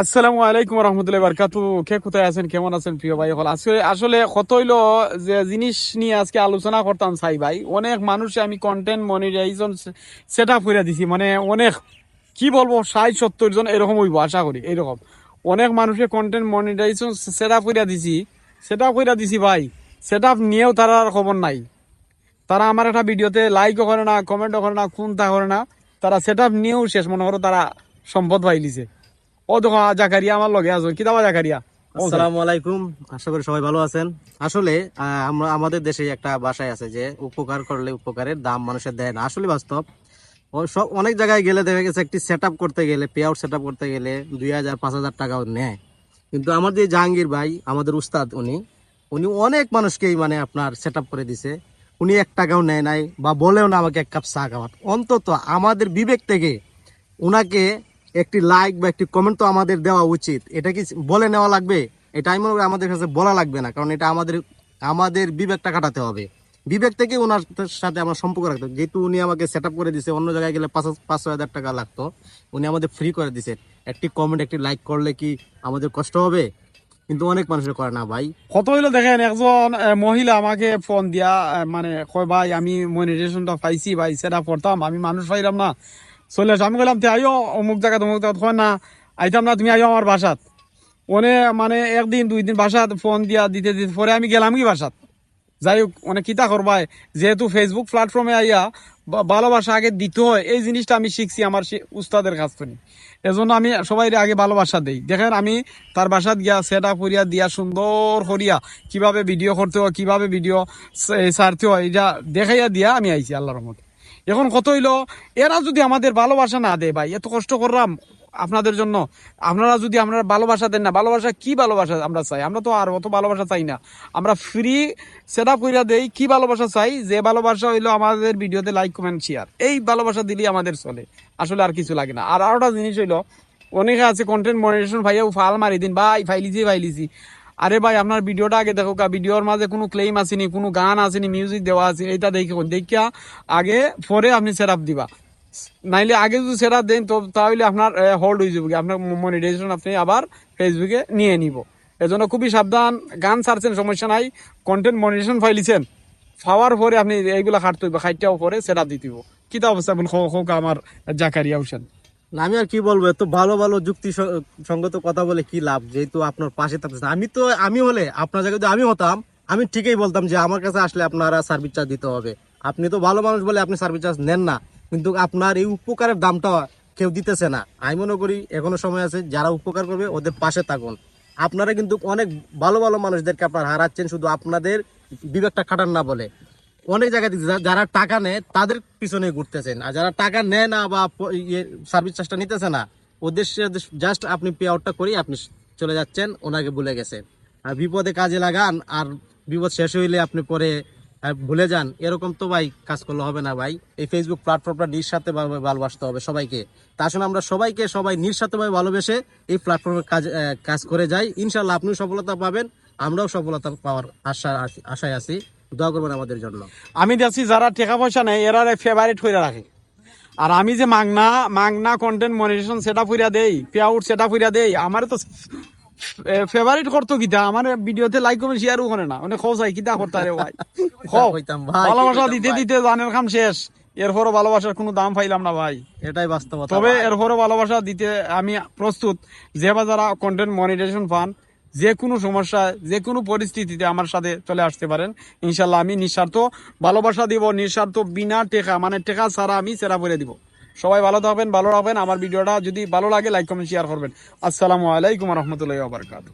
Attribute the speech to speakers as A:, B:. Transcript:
A: আসসালামু আলাইকুম রহমতুল্লাহ বারকাতু কে কোথায় আছেন? কেমন আছেন প্রিয় ভাই? হল আসলে আসলে কত হইল যে জিনিস নিয়ে আজকে আলোচনা করতাম চাই ভাই, অনেক মানুষ আমি কন্টেন্ট মনিটাইজেশন সেট আপ করে দিছি। মানে অনেক, কি বলব, ষাট, সত্তর জন এরকম হইব, আশা করি, এরকম। অনেক মানুষের কন্টেন্ট মনিটাইজেশন সেট আপ করে দিছি। সেট আপ করে দিছি ভাই। সেট আপ নিয়েও তার আর খবর নাই। তারা আমার একটা ভিডিওতে লাইকও করে না কমেন্টও করে না, খুনতা করে না। তারা সেট আপ নিয়েও শেষ, মনে করো তারা সম্পদ পাইলিছে ও দেখো জাকারিয়া আমার লগে কি দাবা জাকারিয়া?
B: আসসালামু আলাইকুম, আশা করি সবাই ভালো আছেন। আসলে আমরা, আমাদের দেশে একটা আছে যে উপকার করলে উপকারের দাম মানুষের দেয় না। আসলে বাস্তব সব, অনেক জায়গায় গেলে দেখা গেছে একটি সেট করতে গেলে পে আউট সেট করতে গেলে দুই হাজার, পাঁচ হাজার টাকাও নেয়। কিন্তু আমাদের যে জাহাঙ্গীর ভাই, আমাদের উস্তাদ, উনি উনি অনেক মানুষকেই মানে আপনার সেট করে দিছে। উনি এক টাকাও নেয় নাই বা বলেও না আমাকে এক কাপ চা খাওয়ার অন্তত আমাদের বিবেক থেকে ওনাকে একটি লাইক বা একটি কমেন্ট তো আমাদের দেওয়া উচিত। এটা কি বলে নেওয়া লাগবে? এটা আমি মনে করি আমাদের কাছে বলা লাগবে না, কারণ এটা আমাদের আমাদের বিবেকটা কাটাতে হবে। বিবেক থেকে ওনার সাথে আমার সম্পর্ক রাখতে। যেহেতু উনি আমাকে সেট করে দিছে অন্য জায়গায় গেলে পাঁচ পাঁচ হাজার টাকা লাগতো। উনি আমাদের ফ্রি করে দিছে একটি কমেন্ট একটি লাইক করলে কি আমাদের কষ্ট হবে? কিন্তু অনেক মানুষের করে না ভাই।
A: কত হইল দেখেন, একজন মহিলা আমাকে ফোন দিয়া মানে কয়, ভাই, আমি মনিটাইজেশনটা পাইছি, ভাই সেটা করতাম। আমি মানুষ পাইলাম না। চলে আসো আমি বললাম তে আইও, অমুক জায়গা তমুক জায়গা কয় না। আইতাম না, তুমি আইও আমার বাসাত। ওনে মানে একদিন, দুই দিন বাসাত ফোন দিয়া, দিতে দিতে, পরে আমি গেলাম কি বাসাত? যাই হোক অনেক কিতা করবাই, যেহেতু ফেসবুক প্ল্যাটফর্মে আইয়া ভালোবাসা আগে দিতে হয়, এই জিনিসটা আমি শিখছি আমার উস্তাদের কাছ থেকে। এজন্য আমি সবাই আগে ভালোবাসা দিই। দেখেন, আমি তার বাসাত গিয়া সেট আপ করিয়া, দিয়া সুন্দর করিয়া কীভাবে ভিডিও করতে হয়, কীভাবে ভিডিও সারতে হয়, এটা দেখাইয়া দিয়া আমি আইছি, আল্লাহর রহমতে। এখন কত হইল? এরা যদি আমাদের ভালোবাসা না দেয়, ভাই, এত কষ্ট করলাম আপনাদের জন্য। আপনারা যদি আপনারা ভালোবাসা দেন না, ভালোবাসা কি ভালোবাসা আমরা চাই? আমরা তো আর অত ভালোবাসা চাই না। আমরা ফ্রি সেট আপ করিয়া দেই, কি ভালোবাসা চাই? যে ভালোবাসা হইল আমাদের ভিডিওতে লাইক কমেন্ট শেয়ার এই ভালোবাসা দিলেই আমাদের চলে। আসলে আর কিছু লাগে না। আর আরেকটা জিনিস হইল, অনেকে আছে কন্টেন্ট মনিটেশন ভাইয়া ফাল মারি দিন, ভাই, ফাইলিছি ফাইলিছি। আরে ভাই, আপনার ভিডিওটা আগে দেখো কা ভিডিওর মাঝে কোনো ক্লেম আসেনি, কোনো গান আসেনি মিউজিক দেওয়া আছে এটা দেখে দেখিয়া আগে পরে আপনি সেট আপ দিবা। নাইলে আগে যদি সেটা দেন, তো তাহলে আপনার হোল্ড হয়ে যাবে আপনার মনিটাইজেশন আপনি আবার ফেসবুকে নিয়ে নিব। এজন্য খুবই সাবধান, গান ছাড়ছেন, সমস্যা নাই। কন্টেন্ট মনিটাইজেশন ফাইলিছেন পাওয়ার পরে আপনি এইগুলা খাটতে হইবে, খাইটাও পরে সেটা দিতে কিতা অবস্থা? বলুন খো খো আমার জাকারিয়া হোসেন।
B: না, আমি আর কি বলব এত ভালো ভালো যুক্তি সঙ্গত কথা বলে কি লাভ? যেহেতু আপনার পাশে থাকতেছেন আমি তো আমি হলে আপনার জায়গায় যদি আমি হতাম আমি ঠিকই বলতাম যে আমার কাছে আসলে আপনারা সার্ভিস চার্জ দিতে হবে। আপনি তো ভালো মানুষ বলে আপনি সার্ভিস চার্জ নেন না। কিন্তু আপনার এই উপকারের দামটা কেউ দিতেছে না। আমি মনে করি এখনও সময় আছে যারা উপকার করবে ওদের পাশে থাকুন। আপনারা কিন্তু অনেক ভালো ভালো মানুষদেরকে আপনার হারাচ্ছেন শুধু আপনাদের বিবেকটা খাটান না বলে। অনেক জায়গায় দেখছি যারা টাকা নেয়, তাদের পিছনে ঘুরতেছেন। আর যারা টাকা নেয় না বা ইয়ে সার্ভিস চার্জটা নিতেছে না ওদের জাস্ট আপনি পে আউটটা করি আপনি চলে যাচ্ছেন, ওনাকে ভুলে গেছেন। আর বিপদে কাজে লাগান, আর বিপদ শেষ হইলে আপনি পরে ভুলে যান। এরকম তো ভাই কাজ করলে হবে না ভাই। এই ফেসবুক প্ল্যাটফর্মটা নিঃস্বার্থে ভালোবাসতে হবে সবাইকে। তা আসলে আমরা সবাইকে, সবাই নিঃস্বার্থভাবে ভালোবেসে এই প্ল্যাটফর্মে কাজ কাজ করে যাই। ইনশাল্লাহ আপনিও সফলতা পাবেন, আমরাও সফলতা পাওয়ার আশা, আশায় আছি। দোয়া করবেন আমাদের জন্য।
A: আমি দেখছি যারা টাকা পয়সা নেই এরা ফেভারিট করে রাখে। আর আমি যে মাগনা মাগনা কন্টেন্ট মনিটেশন সেট করিয়া দেই পে আউট সেট আপ দেই আমার তো ফেভারিট করতো কিতা? আমার ভিডিওতে লাইক কমেন্ট শেয়ারও করে না। মানে খোঁজাই কিতা করতে রে ভাই? ভালোবাসা দিতে দিতে জানের কাম শেষ। এরপরও ভালোবাসার কোনো দাম পাইলাম না ভাই।
B: এটাই বাস্তবতা
A: তবে। এরপরও ভালোবাসা দিতে আমি প্রস্তুত। যে বা যারা কন্টেন্ট মনিটেশন পান যে কোনো সমস্যায় যে কোনো পরিস্থিতিতে আমার সাথে চলে আসতে পারেন। ইনশাল্লাহ আমি নিঃস্বার্থ ভালোবাসা দিব, নিঃস্বার্থ বিনা টেকা মানে টেকা ছাড়া আমি সেরা করে দিব। সবাই ভালো থাকবেন, ভালো রাখবেন। আমার ভিডিওটা যদি ভালো লাগে লাইক কমেন্ট শেয়ার করবেন। আসসালামু আলাইকুম রহমতুল্লাহ বারকাত